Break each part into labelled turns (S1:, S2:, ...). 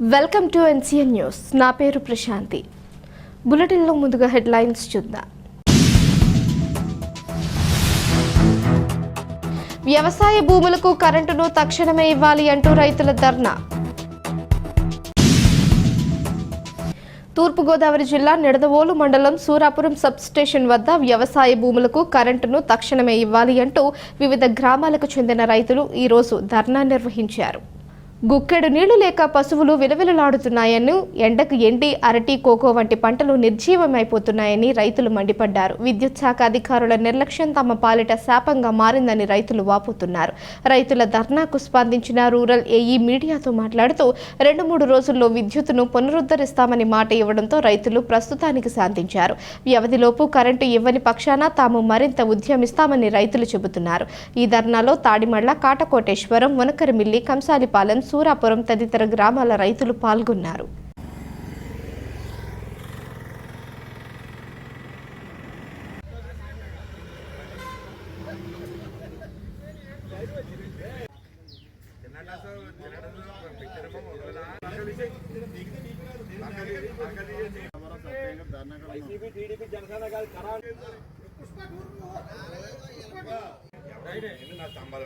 S1: Welcome to NCN news. నా పేరు ప్రశాంతి. బులెటిన్లో ముందుగా హెడ్లైన్స్ చూద్దాం. వ్యవసాయ భూములకు కరెంటును తక్షణమే ఇవ్వాలి అంటూ రైతుల ధర్నా. తూర్పుగోదావరి జిల్లా నిడదవోలు మండలం సూరాపురం సబ్ స్టేషన్ వద్ద వ్యవసాయ భూములకు కరెంటును తక్షణమే ఇవ్వాలి అంటూ వివిధ గ్రామాలకు చెందిన రైతులు ఈరోజు ధర్నా నిర్వహించారు. గుక్కెడు నీళ్ళు లేక పశువులు విలవిలలాడుతున్నాయని ఎండకు ఎండి అరటి కోకో వంటి పంటలు నిర్జీవమైపోతున్నాయని రైతులు మండిపడ్డారు. విద్యుత్ శాఖ అధికారుల నిర్లక్ష్యం తమ పాలిట శాపంగా మారిందని రైతులు వాపోతున్నారు. రైతుల ధర్నాకు స్పందించిన రూరల్ ఏఈ మీడియాతో మాట్లాడుతూ రెండు మూడు రోజుల్లో విద్యుత్తును పునరుద్ధరిస్తామని మాట ఇవ్వడంతో రైతులు ప్రస్తుతానికి శాంతించారు. వ్యవధిలోపు కరెంటు ఇవ్వని పక్షాన తాము మరింత ఉద్యమిస్తామని రైతులు చెబుతున్నారు. ఈ ధర్నాలో తాడిమళ్ళ కాటకోటేశ్వరం వనకరిమిల్లి కంసాలిపాలెం సూరాపురం తదితర గ్రామాల రైతులు పాల్గొన్నారు.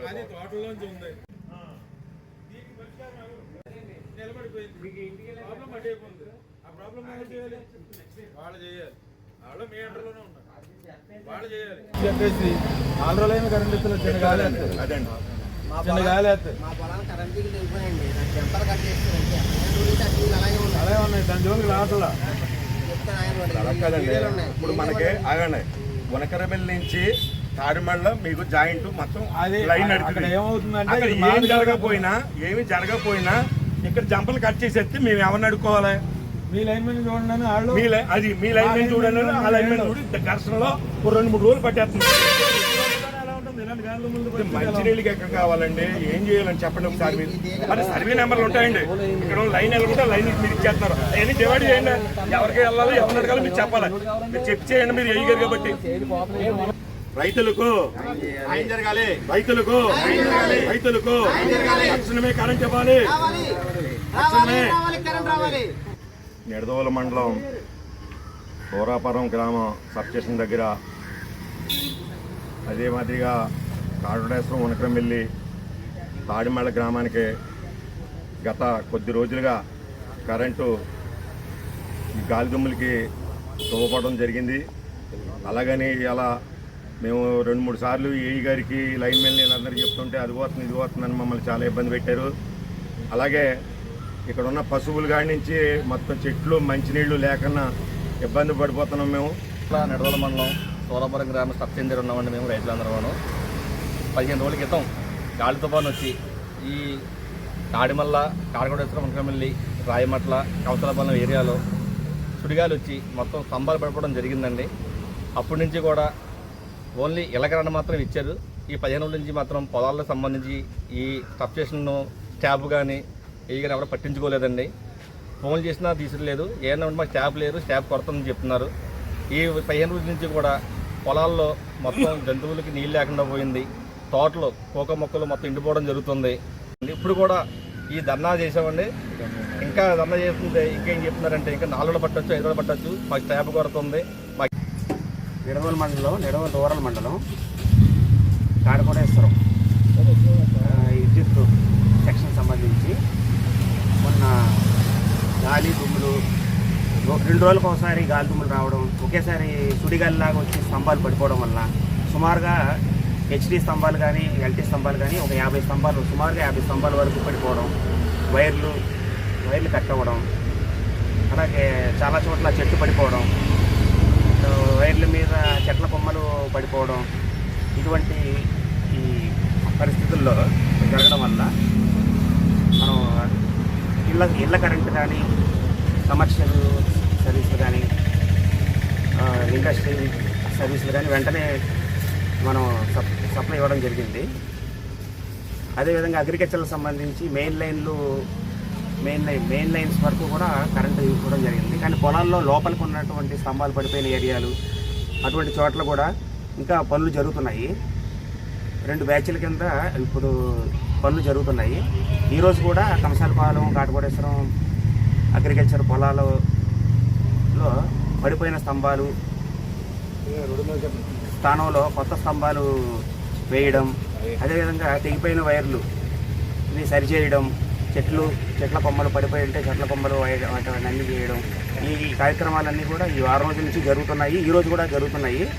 S2: అది తోటలోంచి ఉంది. నిలబడిపోయింది. ప్రాబ్లం అడ్డైపోయింది ఆ ప్రాబ్లం ఎవరు చేయాలి. వాళ్ళు చేయాలి. వాళ్ళు మీ అండర్లోనే ఉన్నారు. వాళ్ళు చేయాలి. చెప్పేసి నాలుగు రోజులైన కరెంట్ ఇస్తున్నారు చిన్న గాలి వేస్తారు అదండి. చిన్న గాలి వేస్తారు
S3: మా కట్ చేస్తారండి అలాగే ఉన్నాయి.
S2: దాని జోలికి రావట్లా.
S4: అలా కాదండి. ఇప్పుడు మనకి ఆగండి. ఉనకరబెల్లి నుంచి తాడిమళ్ళ మీకు జాయింట్ మొత్తం
S2: అది
S4: లైన్ నడుస్తుంది
S2: ఏమవుతుందంటే
S4: ఏం
S2: మాది
S4: జరగకపోయినా ఏమి జరగకపోయినా ఇక్కడ జంపలు కట్ చేసేస్తే మేము ఎవరిని అడుకోవాలి
S2: మీ లైన్ మీద చూడండి వాళ్ళు
S4: మీ లై- అది మీ లైన్ మీద చూడండి ఆ లైన్ మీద చూడి ఘర్షణలో ఒక రెండు మూడు రోజులు పట్టేస్తుంది. మంచినీళ్ళకి ఎక్కడ కావాలండి? ఏం చేయాలని చెప్పండి ఒకసారి మీరు. మరి సర్వే నెంబర్లు ఉంటాయండి. ఇక్కడ లైన్ వెళ్ళకుంటే లైన్ మీరు ఇచ్చేస్తున్నారు అవన్నీ డివైడ్ చేయండి. ఎవరికి వెళ్ళాలి ఎవరిని అడగాలి మీరు చెప్పాలి. మీరు చెప్పి చేయండి మీరు వేయగారు కాబట్టి. రైతులకు రైతులకు రైతులకు తక్షణమే కరెంట్ ఇవ్వాలి. నిడదవోల మండలం సోరాపురం గ్రామం సబ్ స్టేషన్ దగ్గర అదే మాదిరిగా కాడుడేశ్వరం ఉనకరమిల్లి తాడిమళ్ళ గ్రామానికి గత కొద్ది రోజులుగా కరెంటు ఈ గాలి దుమ్ములకి తువ్వపడడం జరిగింది. అలాగని ఇలా మేము రెండు మూడు సార్లు ఏఈ గారికి లైన్ మెన్ వీళ్ళందరూ చెప్తుంటే అది పోతుంది ఇది పోతుందని మమ్మల్ని చాలా ఇబ్బంది పెట్టారు. అలాగే ఇక్కడ ఉన్న పశువులు కాడి నుంచి మొత్తం చెట్లు మంచినీళ్ళు లేకుండా ఇబ్బంది పడిపోతున్నాం మేము.
S5: నెడవల నడవల మండలం సోలాపురం గ్రామ సబ్ ఉన్నామండి మేము రైతులందరూ పదిహేను రోజుల క్రితం గాలి తుఫాన్ వచ్చి ఈ తాడిమల్ల కారగొడేశ్వరం వంకమల్లి రాయమట్ల కవతలపల్లం ఏరియాలో సుడిగాలు వచ్చి మొత్తం స్తంభాలు పడిపోవడం జరిగిందండి. అప్పటి నుంచి కూడా ఓన్లీ ఇళ్ళకరెంట్ మాత్రం ఇచ్చారు. ఈ పదిహేను రోజుల నుంచి మాత్రం పొలాలకు సంబంధించి ఈ సబ్స్టేషన్ను స్టాఫ్ కానీ ఇవి కానీ ఎవరు పట్టించుకోలేదండి. ఫోన్ చేసినా తీసుకోలేదు. ఏమన్నా ఉంటే మాకు స్టాఫ్ లేరు. స్టాఫ్ కొరతని చెప్తున్నారు. ఈ పదిహేను రోజుల నుంచి కూడా పొలాల్లో మొత్తం జంతువులకి నీళ్ళు లేకుండా పోయింది. తోటలు కోక మొక్కలు మొత్తం ఎండిపోవడం జరుగుతుంది. ఇప్పుడు కూడా ఈ ధర్నా చేసామండి ఇంకా ధర్నా చేస్తుంటే ఇంకేం చెప్తున్నారంటే ఇంకా నాలుగు రోజులు ఐదు రోజులు పట్టొచ్చు. మాకు స్టాఫ్ కొరత ఉంది
S6: నిడవల్ మండలం నిడవల్ రూరల్ మండలం కాడకోటేశ్వరం విద్యుత్ సెక్షన్ సంబంధించి మొన్న గాలి దుమ్ములు రెండు రోజులకు ఒకసారి గాలి దుమ్ములు రావడం ఒకేసారి సుడిగాలిలాగా వచ్చి స్తంభాలు పడిపోవడం వల్ల సుమారుగా హెచ్డి స్తంభాలు కానీ ఎల్టీ స్తంభాలు కానీ ఒక యాభై స్తంభాలు సుమారుగా యాభై స్తంభాల వరకు పడిపోవడం వైర్లు వైర్లు కట్ అవ్వడం అలాగే చాలా చోట్ల చెట్టు పడిపోవడం వైర్ల మీద చెట్ల కొమ్మలు పడిపోవడం ఇటువంటి ఈ పరిస్థితుల్లో జరగడం వల్ల మనం ఇళ్ళ ఇళ్ళ కరెంటు కానీ కమర్షియల్ సర్వీసులు కానీ ఇండస్ట్రీ సర్వీసులు కానీ వెంటనే మనం సప్ సప్లై ఇవ్వడం జరిగింది. అదేవిధంగా అగ్రికల్చర్కి సంబంధించి మెయిన్ లైన్లు మెయిన్ లైన్ మెయిన్ లైన్స్ వరకు కూడా కరెంటు ఇవ్వడం జరిగింది. కానీ పొలాల్లో లోపలికి ఉన్నటువంటి స్తంభాలు పడిపోయిన ఏరియాలు అటువంటి చోట్ల కూడా ఇంకా పనులు జరుగుతున్నాయి. రెండు బ్యాచ్ల కింద ఇప్పుడు పనులు జరుగుతున్నాయి. ఈరోజు కూడా కంసాలపాలెం కాటకోటేశ్వరం అగ్రికల్చర్ పొలాలలో పడిపోయిన స్తంభాలు స్థానంలో కొత్త స్తంభాలు వేయడం అదేవిధంగా తెగిపోయిన వైర్లు ఇవి సరిచేయడం చెట్లు చెట్ల కొమ్మలు పడిపోయి ఉంటే చెట్ల కొమ్మలు వై- వాటిని అన్ని చేయడం. ఈ కార్యక్రమాలన్నీ కూడా ఈ వారం రోజుల నుంచి జరుగుతున్నాయి. ఈ రోజు కూడా జరుగుతున్నాయి.